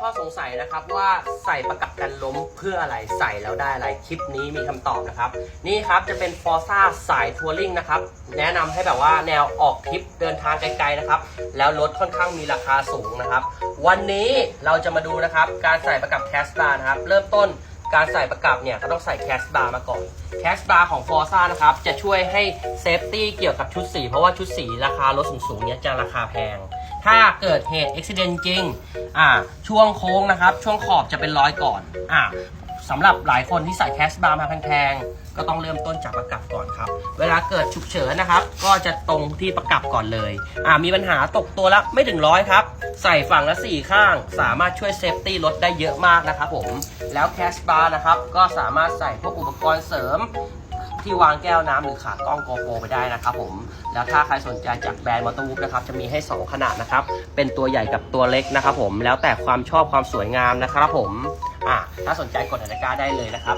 ข้อสงสัยนะครับว่าใส่ประกับกันล้มเพื่ออะไรใส่แล้วได้อะไรคลิปนี้มีคำตอบนะครับ นี่ครับจะเป็นฟอร์ซ่าสายทัวริงนะครับแนะนำให้แบบว่าแนวออกทริปเดินทางไกลๆนะครับ แล้วรถค่อนข้างมีราคาสูงนะครับ วันนี้เราจะมาดูนะครับ การใส่ประกับแคสตานะครับ เริ่มต้นการใส่ประกับเนี่ยก็ต้องใส่แคสบาร์มาก่อนแคสบาร์ของฟอร์ซ่านะครับจะช่วยให้เซฟตี้เกี่ยวกับชุดสีเพราะว่าชุดสีราคารถสูงๆเนี่ยจะราคาแพง ถ้าเกิดเหตุอุบิเหตุจริงอ่าช่วงโค้งนะครับ ช่วงขอบจะเป็นรอยก่อนอ่าสำหรับหลายคนที่ใส่แคสบาร์มาแพงๆก็ต้องเริ่มต้นจากประกับก่อนครับ เวลาเกิดฉุกเฉินนะครับ ก็จะตรงที่ประกับก่อนเลยอ่ามีปัญหาตกตัวละไม่ถึงร้อยครับ ใส่ฝั่งละสี่ข้าง สามารถช่วยเซฟตี้รถได้เยอะมากนะครับผม แล้วแคสบาร์นะครับ ก็สามารถใส่พวกอุปกรณ์เสริม ที่วางแก้วน้ำหรือขากล้องโกโปรไปได้นะครับผม แล้วถ้าใครสนใจจากแบรนด์มอเตอร์วูฟนะครับจะมีให้ 2 ขนาดนะครับ เป็นตัวใหญ่กับตัวเล็กนะครับผมแล้วแต่ความชอบความสวยงามนะครับผมอะถ้าสนใจกดนาฬิกาได้เลยนะครับ